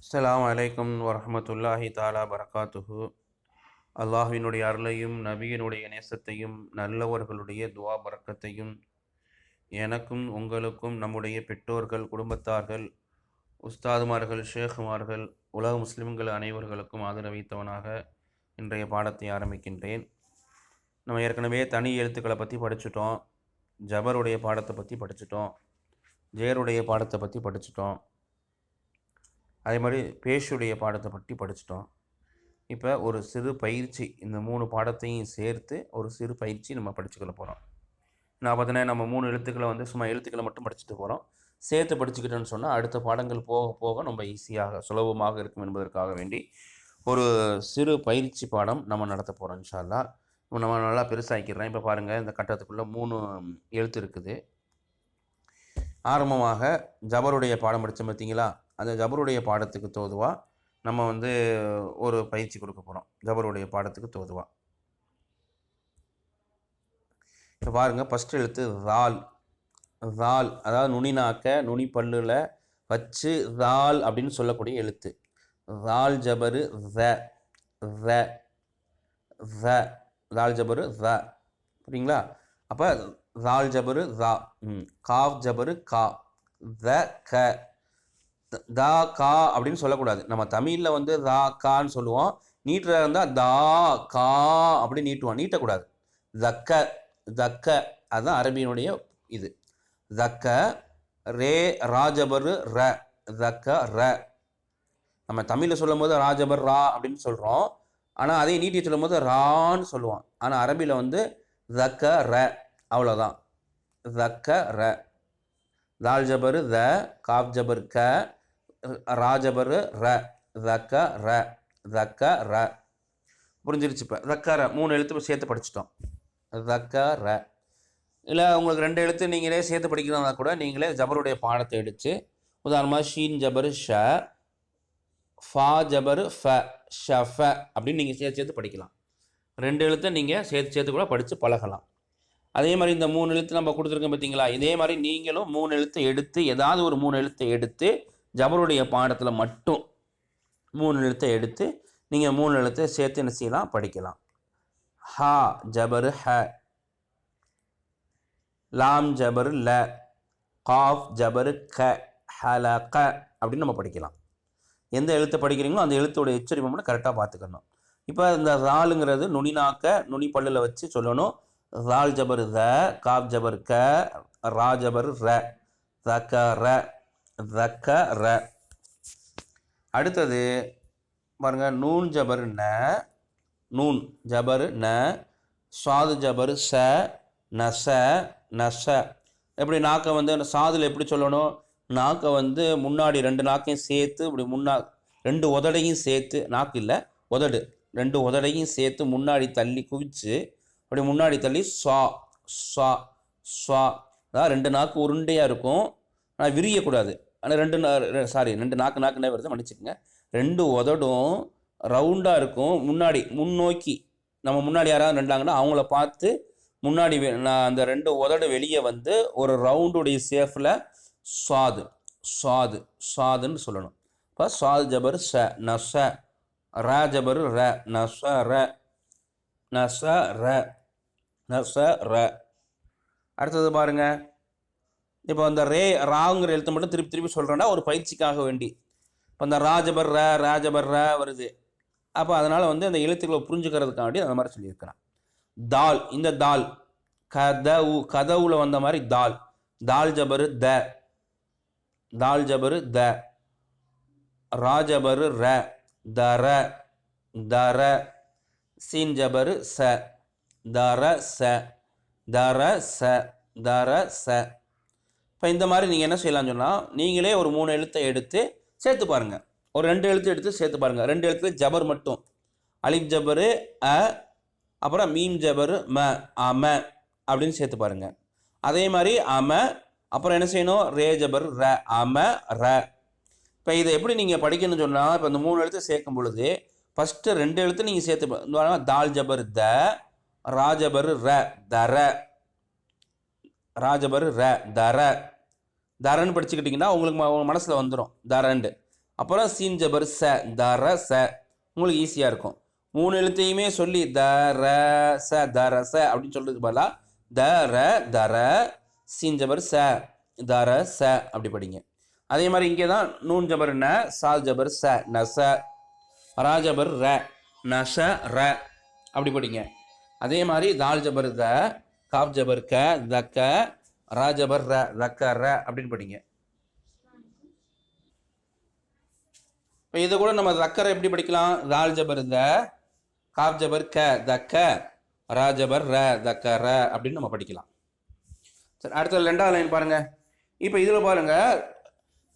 அஸ்லாம் அலைக்கும் வரமத்துல்லாஹி தாலா பரகாத்துஹு. அல்லாஹ்வினுடைய அருளையும் நபியினுடைய நேசத்தையும் நல்லவர்களுடைய துவா பறக்கத்தையும் எனக்கும் உங்களுக்கும் நம்முடைய பெற்றோர்கள் குடும்பத்தார்கள் உஸ்தாதுமார்கள் ஷேகுமார்கள் உலக முஸ்லிம்கள் அனைவர்களுக்கும் ஆதரவைத்தவனாக இன்றைய பாடத்தை ஆரம்பிக்கின்றேன். நம்ம ஏற்கனவே தனி எழுத்துக்களை பற்றி படிச்சுட்டோம். ஜபருடைய பாடத்தை பற்றி படிச்சுட்டோம். ஜேருடைய பாடத்தை பற்றி படிச்சுட்டோம். அதே மாதிரி பேஷுடைய பாடத்தை பற்றி படிச்சிட்டோம். இப்போ ஒரு சிறு பயிற்சி இந்த மூணு பாடத்தையும் சேர்த்து ஒரு சிறு பயிற்சி நம்ம படிச்சுக்கொள்ள போகிறோம் நான் பார்த்தீங்கன்னா நம்ம மூணு எழுத்துக்களை வந்து சும்மா எழுத்துக்களை மட்டும் படிச்சுட்டு போகிறோம் சேர்த்து படிச்சுக்கிட்டோன்னு சொன்னால் அடுத்த பாடங்கள் போக போக நம்ம ஈஸியாக சுலபமாக இருக்கும் என்பதற்காக வேண்டி ஒரு சிறு பயிற்சி பாடம் நம்ம நடத்த போகிறோம் இன்ஷால்லா இப்போ நம்ம நல்லா பெருசாக்கிடுறேன் இப்போ பாருங்கள் இந்த கட்டத்துக்குள்ளே மூணு எழுத்து இருக்குது. ஆரம்பமாக ஜபருடைய பாடம் படித்தோம் பார்த்தீங்களா? அந்த ஜபருடைய பாடத்துக்கு தோதுவா? நம்ம வந்து ஒரு பயிற்சி கொடுக்க போகிறோம் ஜபருடைய பாடத்துக்கு தோதுவா? இப்போ பாருங்கள் ஃபஸ்ட் எழுத்து ரால் ரால் அதாவது நுனிநாக்க நுனி பல்லில் வச்சு ரால் அப்படின்னு சொல்லக்கூடிய எழுத்து. ரால் ஜபரு ர ர ர ரால் ஜபரு ர புரியுங்களா? அப்போ ரால் ஜபரு ரா ம் காவ் ஜபரு கா. த க. த- தா கா அப்படின்னு சொல்லக்கூடாது. நம்ம தமிழில் வந்து தா கான்னு சொல்லுவோம். நீட்டுறதா இருந்தால் தா கா அப்படி நீட்டுவோம். நீட்டக்கூடாது. தக்க தக்க. அதுதான் அரபியினுடைய இது. தக்க ரே ராஜபரு ர. தக்க ர. நம்ம தமிழில் சொல்லும்போது ராஜபர் ரா அப்படின்னு சொல்கிறோம் ஆனால் அதே நீட்டி சொல்லும்போது ரான்னு சொல்லுவோம். ஆனால் அரபியில் வந்து தக்க ர. அவ்வளோதான் தக்க ர. தால் ஜபரு த. காப் ஜபர் க. ராஜபரு ர தக்க ர தக்க ர. புரிஞ்சிருச்சு இப்போ. தக்க ர. மூணு எழுத்து சேர்த்து படிச்சிட்டோம். தக்க ர. இல்லை உங்களுக்கு ரெண்டு எழுத்து நீங்களே சேர்த்து படிக்கிறதா கூட நீங்களே ஜபருடைய பாடத்தை எடுத்து உதாரணமாக ஷீன் ஜபரு ஷ ஃபா ஜபரு ஃப ஷ ஃப அப்படின்னு நீங்கள் சேர்த்து சேர்த்து படிக்கலாம். ரெண்டு எழுத்தை நீங்கள் சேர்த்து சேர்த்து கூட படித்து பழகலாம். அதே மாதிரி இந்த மூணு எழுத்து நம்ம கொடுத்துருக்கோம் பார்த்தீங்களா இதே மாதிரி நீங்களும் மூணு எழுத்தை எடுத்து ஏதாவது ஒரு மூணு எழுத்தை எடுத்து ஜபருடைய பாடத்தில் மட்டும் மூணு எழுத்தை எடுத்து நீங்கள் மூணு எழுத்தை சேர்த்து என்ன செய்யலாம்? படிக்கலாம். ஹா ஜபரு ஹ. லாம் ஜபரு ல. காஃப் ஜபரு க. ஹல க அப்படின்னு நம்ம படிக்கலாம். எந்த எழுத்தை படிக்கிறீங்களோ அந்த எழுத்தோட எச்சரிப்பை மட்டும் கரெக்டாக பார்த்துக்கணும். இப்போ இந்த ராளுங்கிறது நுனிநாக்க நுனி பல்லில் வச்சு சொல்லணும். ரால் ஜபர் த காப் ஜபர் க ரா ஜபர் ர. க ர. தக்க ர அடுத்தது பாருங்க நூன் ஜபர் ந நூன் ஜபர் ந சாது ஜபர் ச நச நச. எப்படி நாக்கை வந்து அந்த சாதுல எப்படி சொல்லணும்? நாக்கை வந்து முன்னாடி ரெண்டு நாக்கையும் சேர்த்து இப்படி முன்னா ரெண்டு உதடையும் சேர்த்து நாக்கு இல்லை உதடு. ரெண்டு உதடையும் சேர்த்து முன்னாடி தள்ளி குவிச்சு அப்படி முன்னாடி தள்ளி சா சா ஸ்வா அதான் ரெண்டு நாக்கு உருண்டையாக இருக்கும். ஆனால் விரியக்கூடாது. ஆனால் ரெண்டு சாரி ரெண்டு நாக்கு நாக்குனே வருது மன்னிச்சுக்கோங்க. ரெண்டு உதடும் ரவுண்டாக இருக்கும். முன்னாடி முன்னோக்கி. நம்ம முன்னாடி யாராவது ரெண்டாங்கன்னா அவங்கள பார்த்து முன்னாடி நான் அந்த ரெண்டு உதடு வெளியே வந்து ஒரு ரவுண்டுடைய சேஃபில் சாது சாது சாதுன்னு சொல்லணும். இப்போ சாது ஜபர் ச நச ர ஜபர் ர நச ர நச ர நச ர. அடுத்தது பாருங்கள் இப்போ அந்த ரே ராங்கிற எழுத்து மட்டும் திருப்பி திருப்பி சொல்கிறேன்னா ஒரு பயிற்சிக்காக வேண்டி. இப்போ அந்த ராஜபர் ர ராஜபர் ர வருது. அப்போ அதனால் வந்து அந்த எழுத்துக்களை புரிஞ்சுக்கிறதுக்காண்டி அந்த மாதிரி சொல்லியிருக்கிறான். தால் இந்த தால். கதவு கதவுல வந்த மாதிரி தால். தால் ஜபரு த. தால் ஜபரு த. ராஜபரு ர. தர தர சீன் ஜபரு ச. தர ச. தர ச. தர ச. இப்போ இந்த மாதிரி நீங்கள் என்ன செய்யலாம்னு சொன்னால் நீங்களே ஒரு மூணு எழுத்தை எடுத்து சேர்த்து பாருங்கள் ஒரு ரெண்டு எழுத்து எடுத்து சேர்த்து பாருங்கள் ரெண்டு எழுத்து ஜபர் மட்டும். அலிப் ஜபரு அ அப்புறம் மீம் ஜபரு ம அம அப்படின்னு சேர்த்து பாருங்கள் அதே மாதிரி அம அப்புறம் என்ன செய்யணும்? ரே ஜபர் ர அம ர. இப்போ இதை எப்படி நீங்கள் படிக்கணும்னு சொன்னால் இப்போ இந்த மூணு எழுத்து சேர்க்கும் பொழுது ஃபஸ்ட்டு ரெண்டு எழுத்து நீங்கள் சேர்த்து பாருங்க, தால் ஜபர் த ராஜபர் ர தர ராஜபர் ர தர. தரன்னு படிச்சுக்கிட்டிங்கன்னா உங்களுக்கு ம- மனசில் வந்துடும் தரண்டு. அப்புறம் சீன் ஜபர் ச தர ச. உங்களுக்கு ஈஸியாக இருக்கும். மூணு எழுத்தையுமே சொல்லி தர ச தர ச அப்படின்னு சொல்றதுக்கு பதிலாக தர தர சீன் ஜபர் ச தர ச அப்படி படிங்க. அதே மாதிரி இங்கே தான் நூன் ஜபர் ந சால் ஜபர் ச நச ச. ராஜபர் ர நஷ ர. அப்படி படிங்க. அதே மாதிரி தால் ஜபர் த காப் ஜபர் க தக்க ராஜபர் ர தக்க ர அப்படின்னு படிங்க. இப்போ இதை கூட நம்ம தக்கரை எப்படி படிக்கலாம்? தால் ஜபர் த காப் ஜபர் க தக்க ராஜபர் ர தக்க ர அப்படின்னு நம்ம படிக்கலாம். சரி அடுத்த ரெண்டாவது லைன் பாருங்க. இப்போ இதில் பாருங்க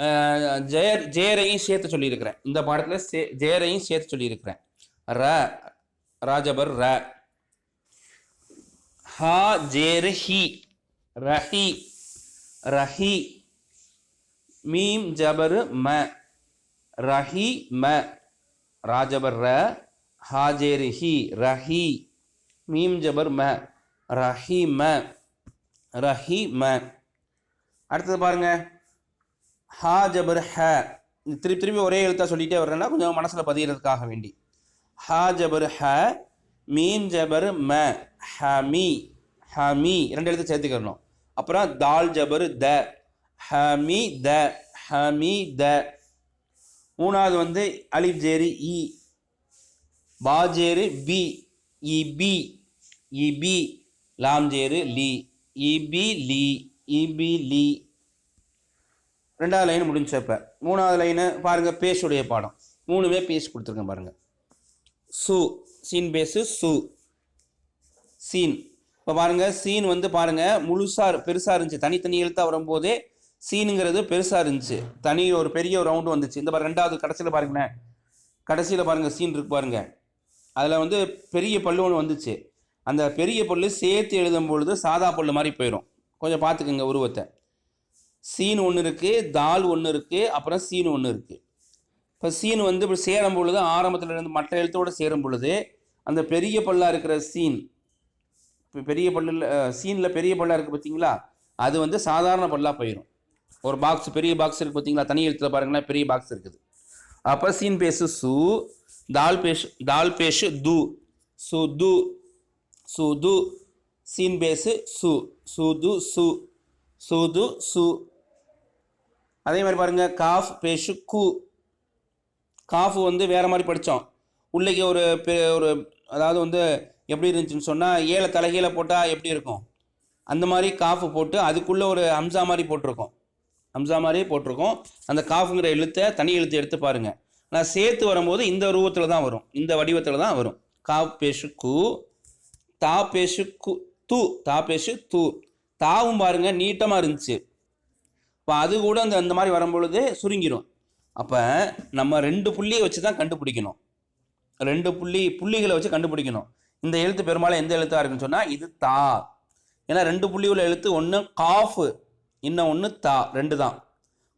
அஹ், ஜெயர் ஜெயரையும் சேர்த்து சொல்லியிருக்கிறேன். இந்த பாடத்தில் சே ஜெயரையும் சேர்த்து சொல்லியிருக்கிறேன். ர ராஜபர் ர. ஹா ஜேர் ஹி. ரஹி. ரஹி. மீம் ஜபர் ம. ரஹி ம. ராஜபர் ர. ஹாஜேர் ஹி. ரஹி. மீம் ஜபர் ம. ரஹி ம. ரஹி ம. அடுத்தது பாருங்க. ஹா ஜபர் ஹ. இது திருப்பி திருப்பி ஒரே எழுத்தாக சொல்லிகிட்டே வர்றேன்னா கொஞ்சம் மனசில் பதிகிறதுக்காக வேண்டி. ஹா ஜபர் ஹ. மீம் ஜபர் ம ஹமி ஹமி ரெண்டு எழுத்து சேர்த்துக்கணும் அப்புறம் தால் ஜபர் த ஹமி த ஹமி த. மூணாவது வந்து அலிப் ஜேரு இ பாஜேரு பி இபி இபி லாம் ஜேரு லி இபி லி இபி லி. ரெண்டாவது லைன் முடிஞ்சப்ப மூணாவது லைனு பாருங்கள் பேஷுடைய பாடம். மூணுமே பேஸ் கொடுத்துருக்கேன் பாருங்கள் சு சீன் பேஸு சு. சீன். இப்போ பாருங்க சீன் வந்து பாருங்கள் முழுசா பெருசாக இருந்துச்சு. தனித்தனி எழுத்தாக வரும்போதே சீனுங்கிறது பெருசாக இருந்துச்சு. தனி ஒரு பெரிய ரவுண்டு வந்துச்சு. இந்த பாரு ரெண்டாவது கடைசியில் பாருங்களேன். கடைசியில் பாருங்கள் சீன் இருக்கு பாருங்கள் அதில் வந்து பெரிய பல்லு ஒன்று வந்துச்சு. அந்த பெரிய பல்லு சேர்த்து எழுதும் பொழுது சாதா பல்லு மாதிரி போயிடும் கொஞ்சம் பார்த்துக்குங்க உருவத்தை. சீன் ஒன்று இருக்குது தால் ஒன்று இருக்குது அப்புறம் சீன் ஒன்று இருக்குது இப்போ சீன் வந்து இப்படி சேரும் பொழுது ஆரம்பத்தில் இருந்து மற்ற எழுத்தோடு சேரும் பொழுது அந்த பெரிய பல்லாக இருக்கிற சீன் இப்போ பெரிய பல்லில் சீனில் பெரிய பல்லாக இருக்குது பார்த்தீங்களா அது வந்து சாதாரண பல்லாக போயிடும் ஒரு பாக்ஸ் பெரிய பாக்ஸ் இருக்குது பார்த்தீங்களா தனி எழுத்துல பாருங்களேன் பெரிய பாக்ஸ் இருக்குது. அப்போ சீன் பேசு சு தால் பேஷ் தால் பேஷு து சு து சு து சீன் பேசு சு சு து சு சு து சு. அதே மாதிரி பாருங்க காஃப் பேஷு கு. காஃப் வந்து வேற மாதிரி படித்தோம் உள்ளே ஒரு பெ- ஒரு அதாவது வந்து எப்படி இருந்துச்சுன்னு சொன்னால் ஏழை தலைகீழ போட்டால் எப்படி இருக்கும்? அந்த மாதிரி காஃபு போட்டு அதுக்குள்ளே ஒரு அம்சா மாதிரி போட்டிருக்கோம். அம்சா மாதிரி போட்டிருக்கோம். அந்த காஃபுங்கிற எழுத்தை தனி எழுத்து எடுத்து பாருங்கள் ஆனால் சேர்த்து வரும்போது இந்த ரூபத்தில் தான் வரும். இந்த வடிவத்தில் தான் வரும். காஃப் பேஷு கு தா பேஷு கு தூ. தா பேஷு தூ. தாவும் பாருங்கள் நீட்டமாக இருந்துச்சு. இப்போ அது கூட அந்த அந்த மாதிரி வரும்பொழுது சுருங்கிடும் அப்போ நம்ம ரெண்டு புள்ளியை வச்சு தான் கண்டுபிடிக்கணும். ரெண்டு புள்ளி புள்ளிகளை வச்சு கண்டுபிடிக்கணும். இந்த எழுத்து பெரும்பாலும் எந்த எழுத்தாக இருக்குன்னு சொன்னால் இது தா. ஏன்னா ரெண்டு புள்ளி உள்ள எழுத்து ஒன்று காஃபு இன்னும் ஒன்று தா. ரெண்டு தான்.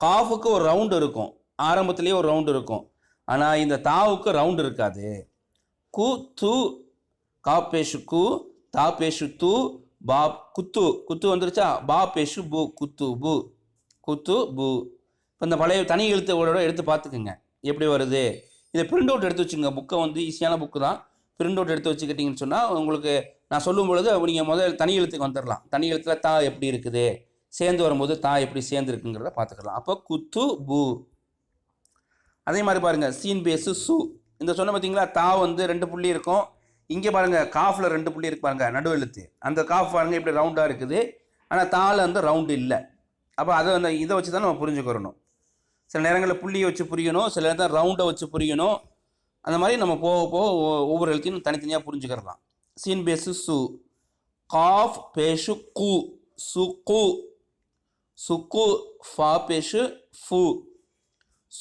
காஃபுக்கு ஒரு ரவுண்டு இருக்கும். ஆரம்பத்துலேயே ஒரு ரவுண்டு இருக்கும். ஆனால் இந்த தாவுக்கு ரவுண்டு இருக்காது. கு து கா பேஷு கு தா பேஷு து பா குத்து. குத்து வந்துருச்சா? பா பேஷு பு குத்து பு. குத்து பு. இப்போ இந்த பழைய தனி எழுத்துகளோட எடுத்து பார்த்துக்குங்க. எப்படி வருது? இதை பிரிண்ட் அவுட் எடுத்து வச்சுங்க புக்கை வந்து ஈஸியான புக்கு தான். பிரிண்ட் அவுட் எடுத்து வச்சுக்கிட்டிங்கன்னு சொன்னால் உங்களுக்கு நான் சொல்லும் பொழுது நீங்கள் முதல் தனி எழுத்துக்கு வந்துடலாம் தனி எழுத்தில் தா எப்படி இருக்குது? சேர்ந்து வரும்போது தா எப்படி சேர்ந்து இருக்குங்கிறத பார்த்துக்கலாம். அப்போ குத்து பு. அதே மாதிரி பாருங்க. சீன் பேஸு சு. இந்த சொன்ன பார்த்தீங்களா தா வந்து ரெண்டு புள்ளி இருக்கும். இங்கே பாருங்க காஃபில் ரெண்டு புள்ளி இருக்கு பாருங்கள் நடு எழுத்து. அந்த காஃப் பாருங்கள் இப்படி ரவுண்டாக இருக்குது. ஆனால் தாவில் வந்து ரவுண்டு இல்லை. அப்போ அதை அந்த இதை வச்சு தான் நம்ம புரிஞ்சுக்கிறணும் சில நேரங்களில் புள்ளியை வச்சு புரியணும் சில நேரத்தில் ரவுண்டை வச்சு புரியணும். அந்த மாதிரி நம்ம போக போக ஒவ்வொரு எழுத்தையும் தனித்தனியாக புரிஞ்சுக்கிறலாம். சீன் பேஸு சு. காஃப் பேஷு கு. சுக்கு சுக்கு ஃபா பேஷு ஃபு.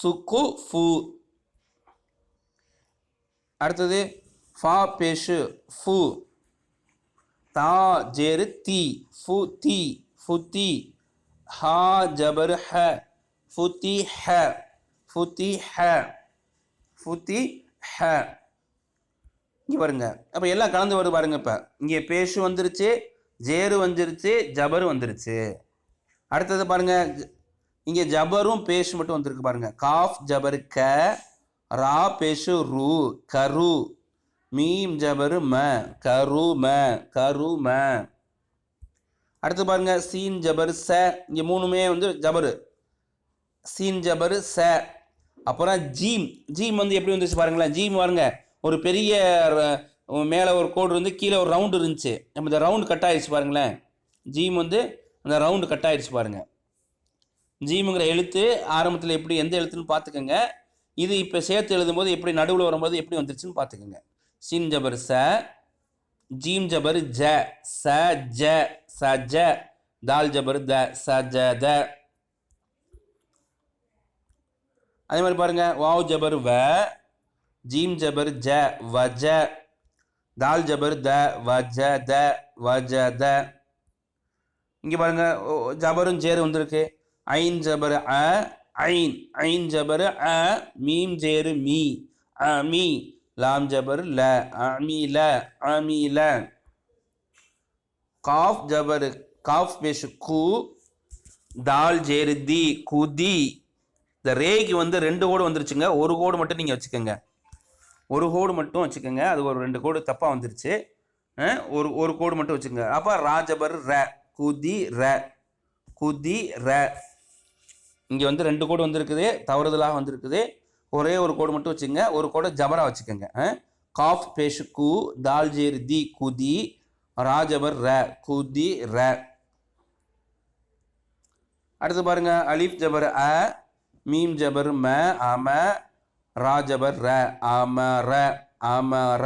சுக்கு ஃபு. அடுத்தது ஃபா பேஷு ஃபு. தா ஜேரு தி. ஃபு தி. ஃபுத்தி ஹா ஜபர் ஹ. ஃபுத்தி ஹ ஃபுத்தி ஹ ஃபுத்தி ஹ இங்கே பாருங்க. அப்போ எல்லாம் கலந்து வருது பாருங்க இப்போ. இங்கே பேஷு வந்துருச்சு ஜேரு வந்துருச்சு ஜபரு வந்துருச்சு. அடுத்தது பாருங்க இங்கே ஜபரும் பேஷ் மட்டும் வந்திருக்கு பாருங்க. காஃப் ஜபரு க ரா பேஷு ரு கரு. மீம் ஜபரு ம கரு ம கரு ம. அடுத்து பாருங்க சீன் ஜபரு ச. இங்கே மூணுமே வந்து ஜபரு. சீன் ஜபரு ச. அப்புறம் ஜீம். ஜீம் வந்து எப்படி வந்துச்சு பாருங்களேன். ஜீம் பாருங்க. ஒரு பெரிய மேலே ஒரு கோடு இருந்து கீழே ஒரு ரவுண்டு இருந்துச்சு. நம்ம இந்த ரவுண்டு கட் ஆயிடுச்சு பாருங்களேன். ஜீம் வந்து அந்த ரவுண்டு கட் ஆயிடுச்சு பாருங்க. ஜீமுங்கிற எழுத்து ஆரம்பத்தில் எப்படி எந்த எழுத்துன்னு பார்த்துக்கோங்க. இது இப்போ சேர்த்து எழுதும்போது எப்படி நடுவில் வரும்போது எப்படி வந்துருச்சுன்னு பார்த்துக்கோங்க. சீன் ஜபர் ச. ஜீம் ஜபர் ஜ. ச ஜ. ச ஜ. தால் ஜபர் த. ச ஜ த. அதே மாதிரி பாருங்க வாவ் ஜபர் வ ஜீம் ஜபர் ஜ வ ஜ தால் ஜபர் த வ ஜ த வ ஜ த. இங்கே பாருங்க ஓ, ஜபரும் ஜேரு வந்திருக்கு. ஐன் ஜபர் அ ஐன். ஐன் ஜபர் அ மீம் ஜேரு மீ. அ மீ. லாம் ஜபர் ல அமி ல அமி ல. காஃப் ஜபர் காஃப் பேஷு கு தால் ஜேரு தி குதி இந்த ரேக்கு வந்து ரெண்டு கோடு வந்துருச்சுங்க. ஒரு கோடு மட்டும் நீங்கள் வச்சுக்கோங்க. ஒரு கோடு மட்டும் வச்சுக்கோங்க. அது ஒரு ரெண்டு கோடு தப்பாக வந்துருச்சு. ஒரு ஒரு கோடு மட்டும் வச்சுக்கோங்க. அப்போ ராஜபர் ர குதி ர குதி ர. இங்கே வந்து ரெண்டு கோடு வந்திருக்குது. தவறுதலாக வந்திருக்குது. ஒரே ஒரு கோடு மட்டும் வச்சுக்கோங்க. ஒரு கோடை ஜபரா வச்சுக்கோங்க. காஃப் பேஷு கு தால்ஜேர் தி குதி ராஜபர் ர குதி ர. அடுத்து பாருங்க. அலிஃப் ஜபர் அ மீம் ஜபர் ம அம ராஜபர் ர அம ர அம ர.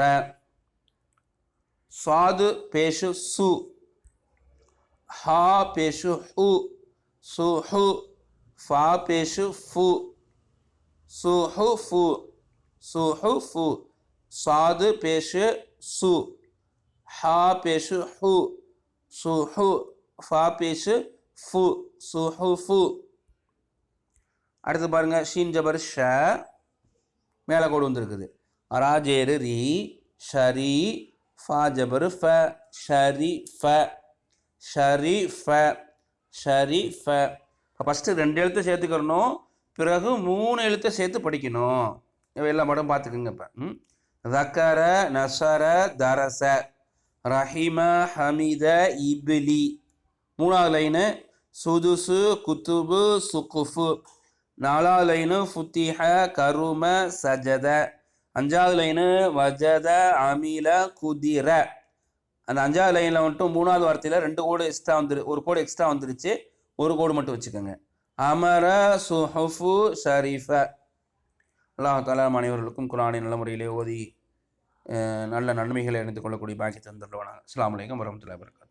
சாது பேஷு சு. ஹா பேஷு ஹு சு ஹு ஃபா பேஷு ஃபு. சு ஹு ஃபு சு ஹு ஃபு. சாது பேஷு சு. ஹா பேஷு ஹு சு ஹு ஃபா பேஷு ஃபு சு ஹு ஃபு. அடுத்து பாருங்கள் ஷீன் ஜபர் ஷ மேலே கோடு வந்திருக்குது. ராஜேரு ரி ஷரி ஃபா ஜபர் ஃப ஷரி ஃப ஷரி ஃப ஷரி ஃப. இப்போ ஃபஸ்ட்டு ரெண்டு எழுத்தை சேர்த்துக்கிறணும் பிறகு மூணு எழுத்தை சேர்த்து படிக்கணும். எல்லா படம் பார்த்துக்குங்க இப்போ. ம்? தக்கர நசர தரச ரஹிம ஹமித இபிலி. மூணாவது லைனு சுதுசு குத்துபு சுகுஃபு நாலாவது லைனு ஃபுத்திஹ கரும சஜத. அஞ்சாவது லைனு வஜத அமில குதிர. அந்த அஞ்சாவது லைனில் மட்டும் மூணாவது வார்த்தையில் ரெண்டு கோடு எக்ஸ்ட்ரா வந்துரு ஒரு கோடு எக்ஸ்ட்ரா வந்துருச்சு. ஒரு கோடு மட்டும் வச்சுக்கோங்க. அமர சுஹஃபு ஷரீஃப. அல்லாஹ் தாலா அனைவர்களுக்கும் குரானை நல்ல முறையிலே ஓதி நல்ல நன்மைகளை அணிந்து கொள்ளக்கூடிய பாக்கி தந்துடுவாங்க அஸ்லாம் வலைக்கம் வரமத்துல வபரகாத்துஹு.